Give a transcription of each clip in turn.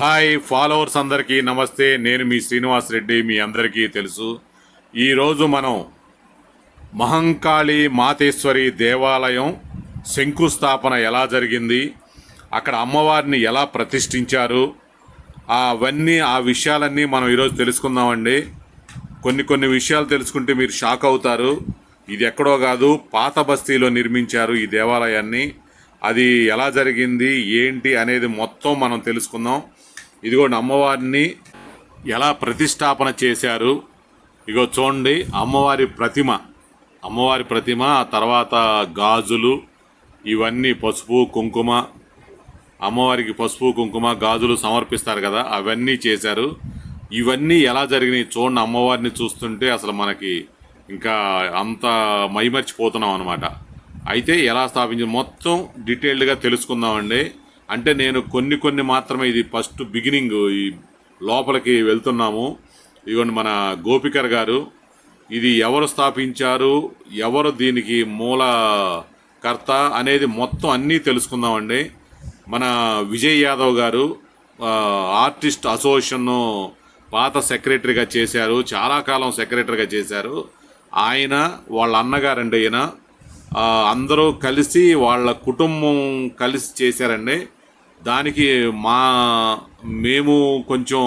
Hi followers అందరికీ నమస్తే. నేను మీ శ్రీనివాస్ రెడ్డి మీ అందరికీ తెలుసు. ఈరోజు మనం మహంకాళి మాతేశ్వరి దేవాలయం శంకుస్థాపన ఎలా జరిగింది అక్కడ అమ్మవారిని ఎలా ప్రతిష్ఠించారు అవన్నీ ఆ విషయాలన్నీ మనం ఈరోజు తెలుసుకుందామండి. కొన్ని కొన్ని విషయాలు తెలుసుకుంటే మీరు షాక్ అవుతారు. ఇది ఎక్కడో కాదు పాత బస్తీలో నిర్మించారు ఈ దేవాలయాన్ని. అది ఎలా జరిగింది ఏంటి అనేది మొత్తం మనం తెలుసుకుందాం. ఇదిగోండి అమ్మవారిని ఎలా ప్రతిష్టాపన చేశారు. ఇగో చూడండి అమ్మవారి ప్రతిమ. అమ్మవారి ప్రతిమ ఆ తర్వాత గాజులు ఇవన్నీ పసుపు కుంకుమ. అమ్మవారికి పసుపు కుంకుమ గాజులు సమర్పిస్తారు కదా అవన్నీ చేశారు. ఇవన్నీ ఎలా జరిగినాయి చూడండి అమ్మవారిని చూస్తుంటే అసలు మనకి ఇంకా అంత మైమర్చిపోతున్నాం అనమాట అయితే ఎలా స్థాపించి మొత్తం డీటెయిల్డ్గా తెలుసుకుందామండి. అంటే నేను కొన్ని కొన్ని మాత్రమే ఇది ఫస్ట్ బిగినింగ్ ఈ లోపలికి వెళ్తున్నాము. ఇదిగోండి మన గోపికర్ గారు. ఇది ఎవరు స్థాపించారు? ఎవరు దీనికి మూలకర్త అనేది మొత్తం అన్నీ తెలుసుకుందామండి. మన విజయ్ యాదవ్ గారు ఆర్టిస్ట్ అసోసియేషన్ పాత సెక్రటరీగా చేశారు. చాలా కాలం సెక్రటరీగా చేశారు. ఆయన వాళ్ళ అన్నగారండి ఈయన. అందరూ కలిసి వాళ్ళ కుటుంబం కలిసి చేశారండి. దానికి మా మేము కొంచెం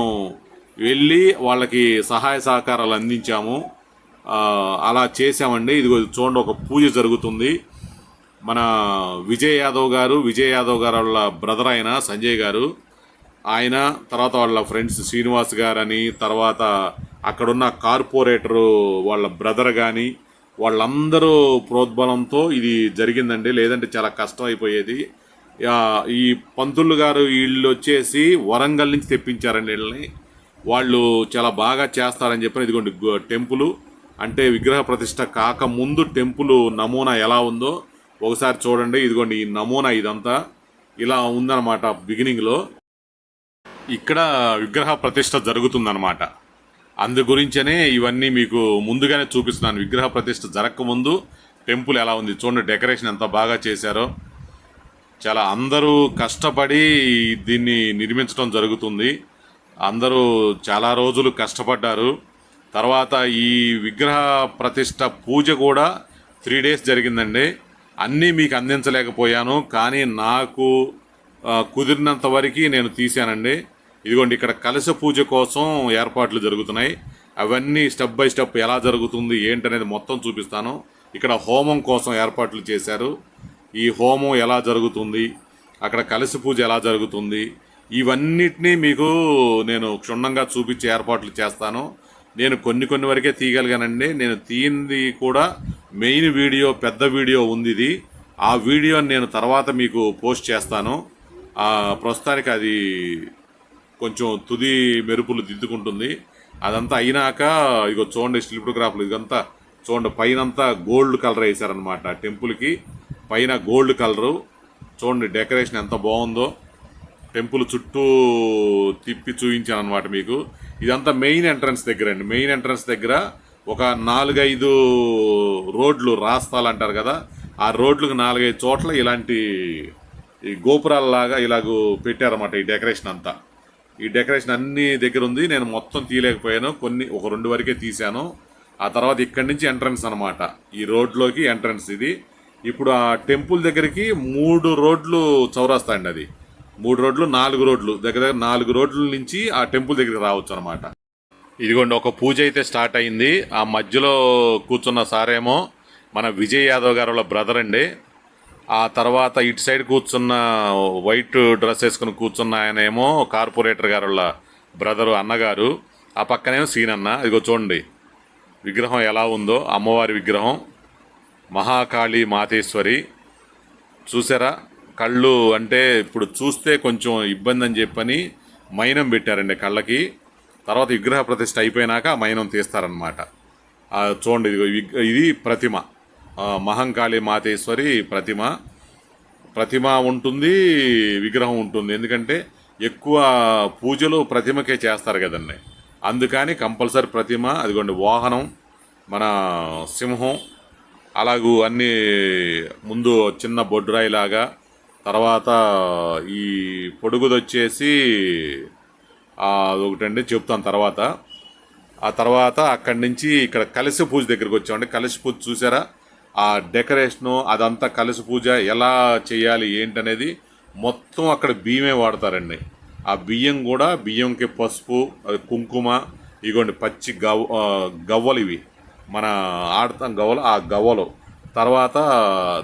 వెళ్ళి వాళ్ళకి సహాయ సహకారాలు అందించాము. అలా చేసామండి ఇదిగో చూడండి ఒక పూజ జరుగుతుంది. మన విజయ్ యాదవ్ గారు విజయ్ యాదవ్ గారు వాళ్ళ బ్రదర్ ఆయన సంజయ్ గారు. ఆయన తర్వాత వాళ్ళ ఫ్రెండ్స్ శ్రీనివాస్ గారని తర్వాత అక్కడున్న కార్పొరేటరు వాళ్ళ బ్రదర్ కానీ వాళ్ళందరూ ప్రోద్బలంతో ఇది జరిగిందండి. లేదంటే చాలా కష్టం అయిపోయేది ఈ పంతులు గారు వీళ్ళు వచ్చేసి వరంగల్ నుంచి తెప్పించారండి వీళ్ళని. వాళ్ళు చాలా బాగా చేస్తారని చెప్పిన ఇదిగోండి టెంపుల్. అంటే విగ్రహ ప్రతిష్ట కాక ముందు టెంపుల్ నమూనా ఎలా ఉందో ఒకసారి చూడండి. ఇదిగోండి ఈ నమూనా ఇదంతా ఇలా ఉందన్నమాట బిగినింగ్లో. ఇక్కడ విగ్రహ ప్రతిష్ట జరుగుతుందన్నమాట. అందు గురించనే ఇవన్నీ మీకు ముందుగానే చూపిస్తున్నాను. విగ్రహ ప్రతిష్ట జరగకముందు టెంపుల్ ఎలా ఉంది చూడండి డెకరేషన్ ఎంత బాగా చేశారో. చాలా అందరూ కష్టపడి దీన్ని నిర్మించడం జరుగుతుంది. అందరూ చాలా రోజులు కష్టపడ్డారు. తర్వాత ఈ విగ్రహ ప్రతిష్ట పూజ కూడా త్రీ డేస్ జరిగిందండి. అన్నీ మీకు అందించలేకపోయాను కానీ నాకు కుదిరినంత వరకు నేను తీశానండి. ఇదిగోండి ఇక్కడ కలశ పూజ కోసం ఏర్పాట్లు జరుగుతున్నాయి. అవన్నీ స్టెప్ బై స్టెప్ ఎలా జరుగుతుంది ఏంటనేది మొత్తం చూపిస్తాను. ఇక్కడ హోమం కోసం ఏర్పాట్లు చేశారు. ఈ హోమం ఎలా జరుగుతుంది అక్కడ కలశ పూజ ఎలా జరుగుతుంది ఇవన్నిటినీ మీకు నేను క్షుణ్ణంగా చూపించే ఏర్పాట్లు చేస్తాను. నేను కొన్ని కొన్ని వరకే తీయగలిగానండి. నేను తీయింది కూడా మెయిన్ వీడియో పెద్ద వీడియో ఉంది ఇది. ఆ వీడియోని నేను తర్వాత మీకు పోస్ట్ చేస్తాను. ప్రస్తుతానికి అది కొంచెం తుది మెరుపులు దిద్దుకుంటుంది. అదంతా అయినాక ఇగో చూడండి శిల్పగ్రాఫ్లు ఇదంతా చూడండి పైనంతా గోల్డ్ కలర్ వేశారనమాట టెంపుల్కి పైన గోల్డ్ కలరు. చూడండి డెకరేషన్ ఎంత బాగుందో. టెంపుల్ చుట్టూ తిప్పి చూపించాను అనమాట మీకు. ఇదంతా మెయిన్ ఎంట్రన్స్ దగ్గర అండి. మెయిన్ ఎంట్రన్స్ దగ్గర ఒక నాలుగైదు రోడ్లు రాస్తాలు అంటారు కదా. ఆ రోడ్లకు నాలుగైదు చోట్ల ఇలాంటి ఈ గోపురాలలాగా ఇలాగూ పెట్టారన్నమాట ఈ డెకరేషన్ అంతా. ఈ డెకరేషన్ అన్ని దగ్గర ఉంది. నేను మొత్తం తీయలేకపోయాను. కొన్ని ఒక రెండు వరకే తీశాను. ఆ తర్వాత ఇక్కడి నుంచి ఎంట్రన్స్ అనమాట ఈ రోడ్లోకి ఎంట్రన్స్ ఇది. ఇప్పుడు ఆ టెంపుల్ దగ్గరికి మూడు రోడ్లు చౌరాస్తా అండి అది. మూడు రోడ్లు నాలుగు రోడ్లు. దగ్గర దగ్గర నాలుగు రోడ్ల నుంచి ఆ టెంపుల్ దగ్గరికి రావచ్చు అనమాట ఇదిగోండి ఒక పూజ అయితే స్టార్ట్ అయింది. ఆ మధ్యలో కూర్చున్న సారేమో మన విజయ్ యాదవ్ గారు వాళ్ళ బ్రదర్ అండి. ఆ తర్వాత ఇటు సైడ్ కూర్చున్న వైట్ డ్రెస్ వేసుకుని కూర్చున్న ఆయన ఏమో కార్పొరేటర్ గారు బ్రదరు అన్నగారు ఆ పక్కనేమో సీనన్న. ఇదిగో చూడండి విగ్రహం ఎలా ఉందో అమ్మవారి విగ్రహం మహాకాళి మాతేశ్వరి. చూసారా? కళ్ళు అంటే ఇప్పుడు చూస్తే కొంచెం ఇబ్బంది అని చెప్పని మైనం పెట్టారండి కళ్ళకి. తర్వాత విగ్రహ ప్రతిష్ట అయిపోయినాక మైనం తీస్తారనమాట చూడండి ఇదిగో ఇది ప్రతిమ. మహంకాళి మాతేశ్వరి ప్రతిమ. ప్రతిమ ఉంటుంది విగ్రహం ఉంటుంది. ఎందుకంటే ఎక్కువ పూజలు ప్రతిమకే చేస్తారు కదండి. అందుకని కంపల్సరీ ప్రతిమ అదిగోండి వాహనం మన సింహం అలాగూ అన్ని ముందు చిన్న బొడ్రాయిలాగా తర్వాత ఈ పొడుగుదొచ్చేసి ఒకటండి అదొకటండి చెప్తాను తర్వాత. ఆ తర్వాత అక్కడి నుంచి ఇక్కడ కలశ పూజ దగ్గరికి వచ్చామండి. కలశ పూజ చూసారా? ఆ డెకరేషను అదంతా కలిసి పూజ ఎలా చేయాలి ఏంటనేది మొత్తం అక్కడ బియ్యమే వాడతారండి. ఆ బియ్యం కూడా బియ్యంకి పసుపు అది కుంకుమ ఇగోండి పచ్చి గవ్ గవ్వలు ఇవి. మన ఆడతాం గవ్వలు ఆ గవ్వలు. తర్వాత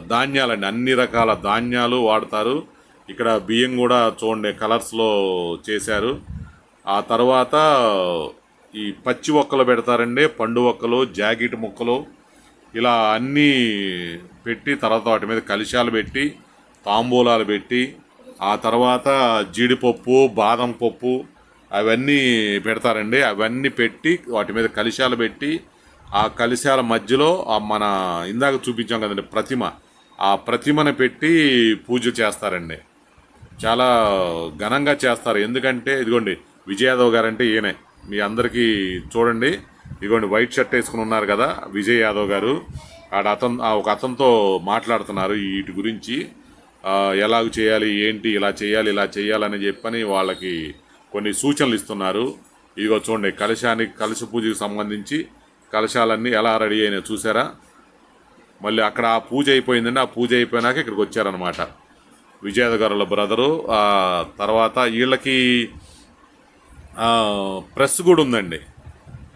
ధాన్యాలండి అన్ని రకాల ధాన్యాలు వాడతారు. ఇక్కడ బియ్యం కూడా చూడండి కలర్స్లో చేశారు. ఆ తర్వాత ఈ పచ్చి ఒక్కలు పెడతారండి పండు ఒక్కలు జాకెట్ ముక్కలు. ఇలా అన్నీ పెట్టి తర్వాత వాటి మీద కలిశాలు పెట్టి తాంబూలాలు పెట్టి ఆ తర్వాత జీడిపప్పు బాదం పప్పు అవన్నీ పెడతారండి. అవన్నీ పెట్టి వాటి మీద కలిశాలు పెట్టి ఆ కలిశాల మధ్యలో మన ఇందాక చూపించాం కదండి ప్రతిమ ఆ ప్రతిమను పెట్టి పూజ చేస్తారండి. చాలా ఘనంగా చేస్తారు. ఎందుకంటే ఇదిగోండి విజయాదవ్ గారంటే గారు అంటే ఈయనే. మీ అందరికీ చూడండి. ఇదిగోండి వైట్ షర్ట్ వేసుకుని ఉన్నారు కదా విజయ్ యాదవ్ గారు. ఆడ అతను ఆ ఒక అతనితో మాట్లాడుతున్నారు వీటి గురించి. ఎలాగ చేయాలి ఏంటి ఇలా చేయాలి ఇలా చేయాలని చెప్పని వాళ్ళకి కొన్ని సూచనలు ఇస్తున్నారు. ఇదిగో చూడండి కలశానికి కలశ పూజకి సంబంధించి కలశాలన్నీ ఎలా రెడీ అయినాయి చూసారా? మళ్ళీ అక్కడ ఆ పూజ అయిపోయిందండి. ఆ పూజ అయిపోయినాక ఇక్కడికి వచ్చారనమాట విజయద గారుల బ్రదరు. తర్వాత వీళ్ళకి ప్రెస్ కూడా ఉందండి.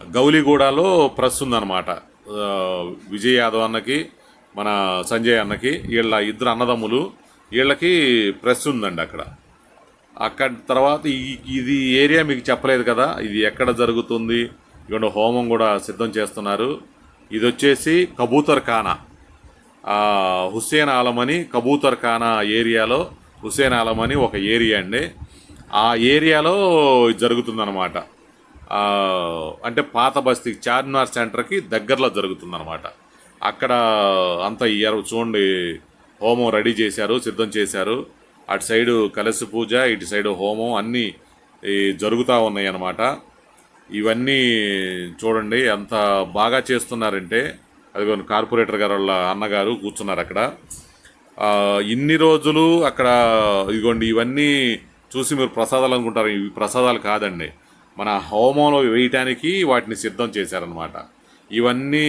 గౌలిగూడలో ప్రెస్ ఉందన్నమాట. విజయ్ యాదవ్ అన్నకి మన సంజయ్ అన్నకి వీళ్ళ ఇద్దరు అన్నదమ్ములు వీళ్ళకి ప్రెస్ ఉందండి అక్కడ. అక్కడ తర్వాత ఇది ఏరియా మీకు చెప్పలేదు కదా ఇది ఎక్కడ జరుగుతుంది ఇక్కడ హోమం కూడా సిద్ధం చేస్తున్నారు. ఇది వచ్చేసి కబూతర్ ఖానా. హుస్సేన్ ఆలం అని కబూతర్ ఖానా ఏరియాలో హుస్సేన్ ఆలం అని ఒక ఏరియా అండి. ఆ ఏరియాలో జరుగుతుందన్నమాట. అంటే పాత బస్తీ చార్మినార్ సెంటర్కి దగ్గరలో జరుగుతుందనమాట అక్కడ అంతా ఇయ్యారు చూడండి హోమం రెడీ చేశారు సిద్ధం చేశారు. అటు సైడు కలసి పూజ ఇటు సైడు హోమం అన్నీ జరుగుతూ ఉన్నాయి అన్నమాట ఇవన్నీ చూడండి ఎంత బాగా చేస్తున్నారంటే అది కార్పొరేటర్ గారు వాళ్ళ అన్నగారు కూర్చున్నారు అక్కడ. ఇన్ని రోజులు అక్కడ ఇదిగోండి ఇవన్నీ చూసి మీరు ప్రసాదాలు అనుకుంటారు. ఇవి ప్రసాదాలు కాదండి. మన హోమంలో వేయటానికి వాటిని సిద్ధం చేశారనమాట ఇవన్నీ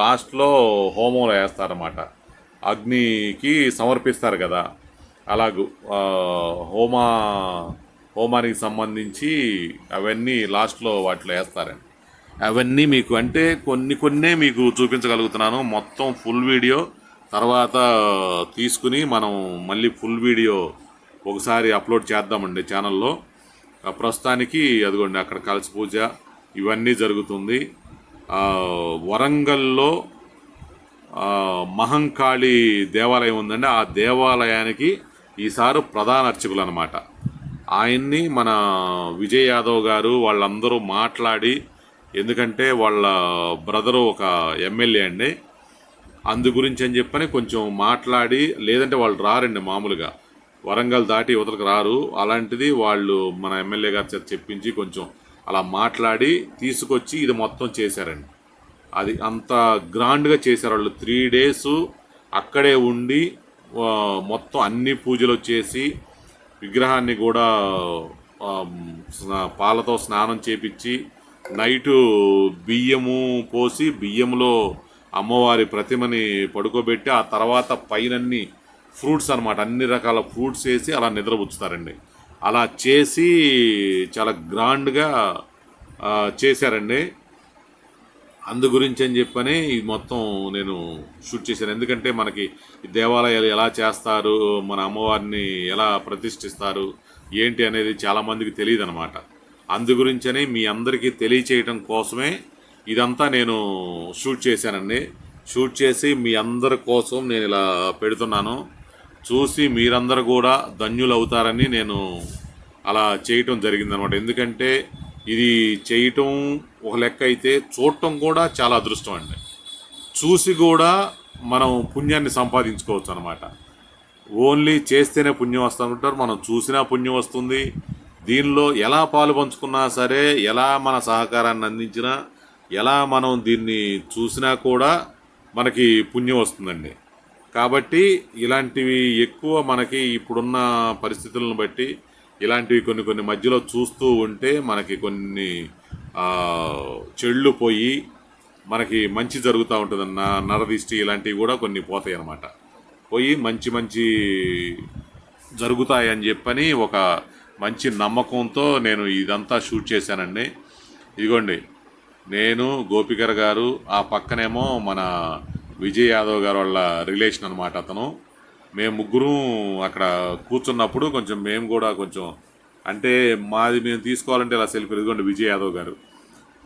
లాస్ట్లో హోమంలో వేస్తారనమాట అగ్నికి సమర్పిస్తారు కదా. అలాగూ హోమ హోమానికి సంబంధించి అవన్నీ లాస్ట్లో వాటిలో వేస్తారండి. అవన్నీ మీకు అంటే కొన్ని కొన్నే మీకు చూపించగలుగుతున్నాను. మొత్తం ఫుల్ వీడియో. తర్వాత తీసుకుని మనం మళ్ళీ ఫుల్ వీడియో ఒకసారి అప్లోడ్ చేద్దామండి ఛానల్లో. ప్రస్తుతానికి అదిగోండి అక్కడ కలసి పూజ ఇవన్నీ జరుగుతుంది. వరంగల్లో మహంకాళి దేవాలయం ఉందండి. ఆ దేవాలయానికి ఈసారి ప్రధాన అర్చకులు అనమాట ఆయన్ని మన విజయ్ యాదవ్ గారు వాళ్ళందరూ మాట్లాడి ఎందుకంటే వాళ్ళ బ్రదరు ఒక ఎమ్మెల్యే అండి. అందు గురించి అని చెప్పని కొంచెం మాట్లాడి లేదంటే వాళ్ళు రారండి మామూలుగా. వరంగల్ దాటి ఇవతలకు రారు. అలాంటిది వాళ్ళు మన ఎమ్మెల్యే గారి చేత చెప్పించి కొంచెం అలా మాట్లాడి తీసుకొచ్చి ఇది మొత్తం చేశారండి. అది అంత గ్రాండ్గా చేశారు వాళ్ళు. త్రీ డేస్ అక్కడే ఉండి మొత్తం అన్ని పూజలు చేసి విగ్రహాన్ని కూడా పాలతో స్నానం చేపించి నైటు బియ్యము పోసి బియ్యంలో అమ్మవారి ప్రతిమని పడుకోబెట్టి ఆ తర్వాత పైనన్ని ఫ్రూట్స్ అనమాట అన్ని రకాల ఫ్రూట్స్ వేసి అలా నిద్రపుచ్చుతారండి. అలా చేసి చాలా గ్రాండ్గా చేశారండి. అందు గురించి అని చెప్పని ఇది మొత్తం నేను షూట్ చేశాను. ఎందుకంటే మనకి దేవాలయాలు ఎలా చేస్తారు మన అమ్మవారిని ఎలా ప్రతిష్ఠిస్తారు ఏంటి అనేది చాలామందికి తెలియదు అనమాట అందు గురించని మీ అందరికీ తెలియచేయటం కోసమే ఇదంతా నేను షూట్ చేశానండి. షూట్ చేసి మీ అందరి కోసం నేను ఇలా పెడుతున్నాను. చూసి మీరందరూ కూడా ధన్యులవుతారని నేను అలా చేయటం జరిగిందనమాట ఎందుకంటే ఇది చేయటం ఒక లెక్క అయితే చూడటం కూడా చాలా అదృష్టం అండి. చూసి కూడా మనం పుణ్యాన్ని సంపాదించుకోవచ్చు అనమాట ఓన్లీ చేస్తేనే పుణ్యం వస్తుంటారు మనం చూసినా పుణ్యం వస్తుంది. దీనిలో ఎలా పాలు పంచుకున్నా సరే ఎలా మన సహకారాన్ని అందించినా ఎలా మనం దీన్ని చూసినా కూడా మనకి పుణ్యం వస్తుందండి. కాబట్టి ఇలాంటివి ఎక్కువ మనకి ఇప్పుడున్న పరిస్థితులను బట్టి ఇలాంటివి కొన్ని కొన్ని మధ్యలో చూస్తూ ఉంటే మనకి కొన్ని చెళ్ళు పోయి మనకి మంచి జరుగుతూ ఉంటుంది నరదిష్టి ఇలాంటివి కూడా కొన్ని పోతాయి అన్నమాట పోయి మంచి మంచి జరుగుతాయని చెప్పని ఒక మంచి నమ్మకంతో నేను ఇదంతా షూట్ చేశానండి. ఇదిగోండి నేను గోపికర్ గారు ఆ పక్కనేమో మన విజయ్ యాదవ్ గారు వాళ్ళ రిలేషన్ అనమాట అతను. మేము ముగ్గురు అక్కడ కూర్చున్నప్పుడు కొంచెం మేము కూడా కొంచెం అంటే మాది మేము తీసుకోవాలంటే ఇలా సెల్ఫీ ఇదిగోండి విజయ్ యాదవ్ గారు.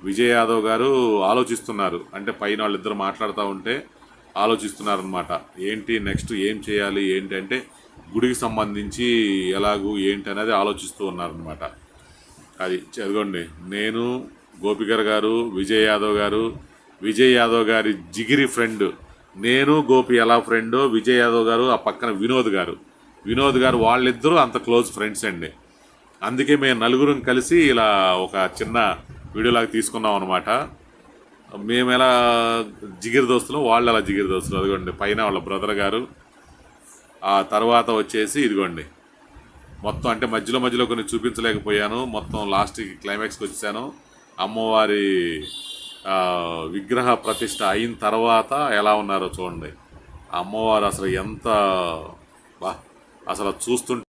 విజయ్ యాదవ్ గారు ఆలోచిస్తున్నారు. అంటే పైన వాళ్ళిద్దరు మాట్లాడుతూ ఉంటే ఆలోచిస్తున్నారు అనమాట ఏంటి నెక్స్ట్ ఏం చేయాలి? ఏంటంటే గుడికి సంబంధించి ఎలాగూ ఏంటి అనేది ఆలోచిస్తూ ఉన్నారనమాట అది చదవండి నేను గోపికర్ గారు విజయ్ యాదవ్ గారు విజయ్ యాదవ్ గారి జిగిరి ఫ్రెండ్. నేను గోపి ఎలా ఫ్రెండ్ విజయ్ యాదవ్ గారు ఆ పక్కన వినోద్ గారు. వినోద్ గారు వాళ్ళిద్దరూ అంత క్లోజ్ ఫ్రెండ్స్ అండి. అందుకే మేము నలుగురం కలిసి ఇలా ఒక చిన్న వీడియోలాగా తీసుకున్నాం అనమాట మేము ఎలా జిగిరి దోస్తులు వాళ్ళు అలా జిగిరి దోస్తులు అదిగోండి పైన వాళ్ళ బ్రదర్ గారు. ఆ తర్వాత వచ్చేసి ఇదిగోండి మొత్తం అంటే మధ్యలో మధ్యలో కొన్ని చూపించలేకపోయాను. మొత్తం లాస్ట్కి క్లైమాక్స్కి వచ్చాను అమ్మవారి విగ్రహ ప్రతిష్ట అయిన తర్వాత ఎలా ఉన్నారో చూడండి. ఆ అమ్మవారు అసలు ఎంత బా అసలు చూస్తుంటే